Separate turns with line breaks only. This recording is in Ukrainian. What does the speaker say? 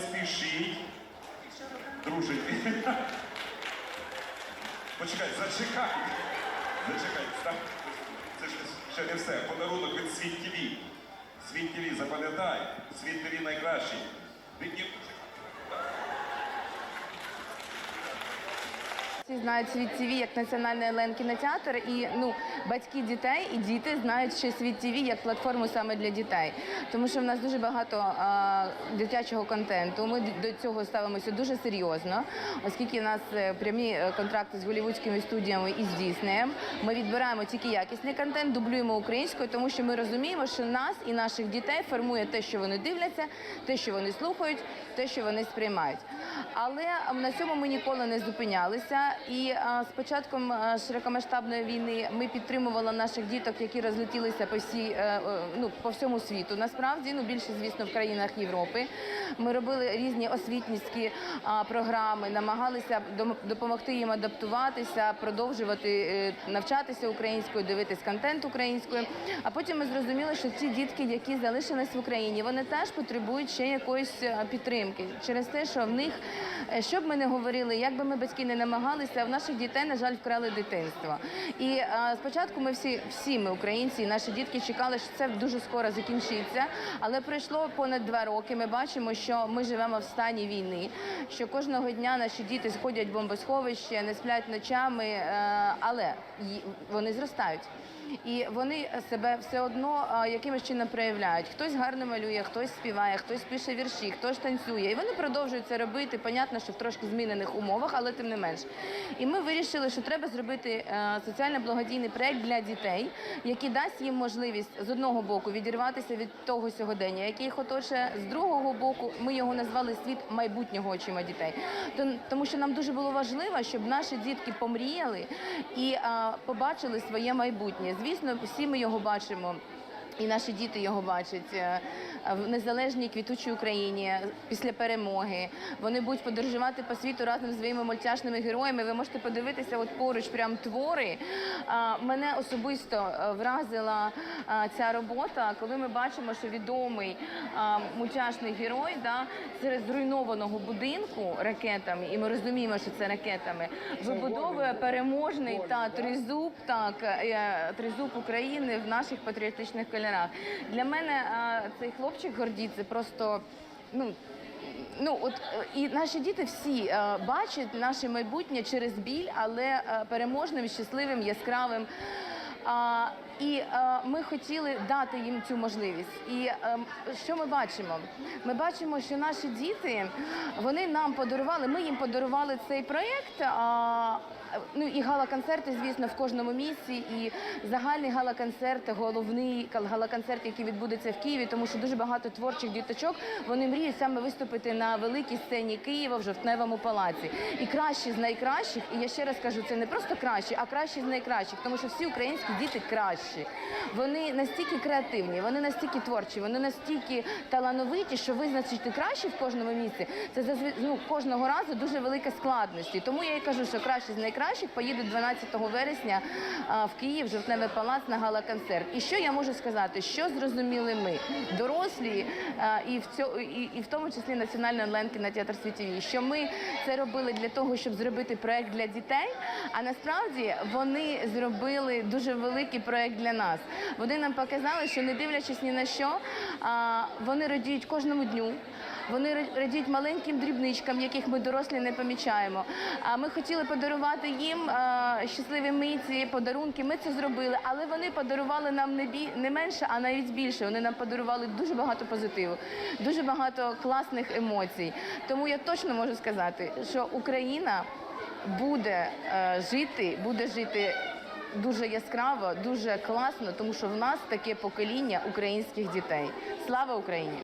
спішіть. Дружить. Почекай, зачекай. Зачекай, став. Це ж ще не все. Подарунок від Світ ТВ. Світ ТВ, запам'ятай. Світ ТВ найкращий. Від-
Всі знають світ ТВ як національний онлайн кінотеатр, і ну батьки дітей і діти знають ще світ ТВ як платформу саме для дітей, тому що в нас дуже багато а, дитячого контенту. Ми до цього ставимося дуже серйозно, оскільки в нас е, прямі е, контракти з голівудськими студіями і з Діснеєм. Ми відбираємо тільки якісний контент, дублюємо українською, тому що ми розуміємо, що нас і наших дітей формує те, що вони дивляться, те, що вони слухають, те, що вони сприймають. Але на цьому ми ніколи не зупинялися. І а, з початком а, широкомасштабної війни ми підтримували наших діток, які розлетілися по всій е, е, ну по всьому світу. Насправді, ну більше звісно в країнах Європи. Ми робили різні освітницькі програми, намагалися допомогти їм адаптуватися, продовжувати е, навчатися українською, дивитись контент українською. А потім ми зрозуміли, що ті дітки, які залишились в Україні, вони теж потребують ще якоїсь е, підтримки через те, що в них, е, що б ми не говорили, як би ми батьки не намагалися, в наших дітей, на жаль, вкрали дитинство. І е, спочатку ми всі, всі ми, українці, і наші дітки чекали, що це дуже скоро закінчиться. Але пройшло понад два роки. Ми бачимо, що ми живемо в стані війни, що кожного дня наші діти сходять в бомбосховище, не сплять ночами, е, але вони зростають. І вони себе все одно якимось чином проявляють. Хтось гарно малює, хтось співає, хтось пише вірші, хтось танцює. І вони продовжують це робити. Понятно, що в трошки змінених умовах, але тим не менш. І ми вирішили, що треба зробити е, соціально-благодійний проект для дітей, який дасть їм можливість з одного боку відірватися від того сьогодення, яке їх оточує. З другого боку, ми його назвали світ майбутнього очима дітей. То- Тому що нам дуже було важливо, щоб наші дітки помріяли і побачили своє майбутнє. Звісно, всі ми його бачимо. І наші діти його бачать е, в незалежній квітучій Україні після перемоги. Вони будуть подорожувати по світу разом з своїми мультяшними героями. Ви можете подивитися от поруч прям твори. Мене особисто е, вразила ця робота, коли ми бачимо, що відомий мультяшний герой да, серед зруйнованого будинку ракетами, і ми розуміємо, що це ракетами, вибудовує переможний та тризуб, так е, тризуб України в наших патріотичних кольорах. Для мене цей хлопчик гордіться просто ну. Ну от і наші діти всі е, бачать наше майбутнє через біль, але е, переможним, щасливим, яскравим. І е, ми хотіли дати їм цю можливість. І е, що ми бачимо? Ми бачимо, що наші діти вони нам подарували. Ми їм подарували цей проєкт. Ну і гала-концерти, звісно, в кожному місці. І загальний гала-концерт, головний гала-концерт, який відбудеться в Києві, тому що дуже багато творчих діточок вони мріють саме виступити на великій сцені Києва в жовтневому палаці. І кращі з найкращих, і я ще раз кажу, це не просто кращі, а кращі з найкращих, тому що всі українські діти кращі. Вони настільки креативні, вони настільки творчі, вони настільки талановиті, що визначити краще в кожному місці. Це ну, кожного разу дуже велика складність. Тому я і кажу, що кращі з найкращих поїдуть 12 вересня в Київ, жовтневий палац на гала-концерт. І що я можу сказати? Що зрозуміли ми, дорослі, і в цьому і, і в тому числі Національний онлайн кінотеатр світові, що ми це робили для того, щоб зробити проект для дітей. А насправді вони зробили дуже великий проект для нас. Вони нам показали, що не дивлячись ні на що, вони радіють кожному дню. Вони радіють маленьким дрібничкам, яких ми дорослі не помічаємо. А ми хотіли подарувати їм щасливі миті, подарунки. Ми це зробили, але вони подарували нам не бі не менше, а навіть більше. Вони нам подарували дуже багато позитиву, дуже багато класних емоцій. Тому я точно можу сказати, що Україна буде е, жити, буде жити. Дуже яскраво, дуже класно, тому що в нас таке покоління українських дітей. Слава Україні!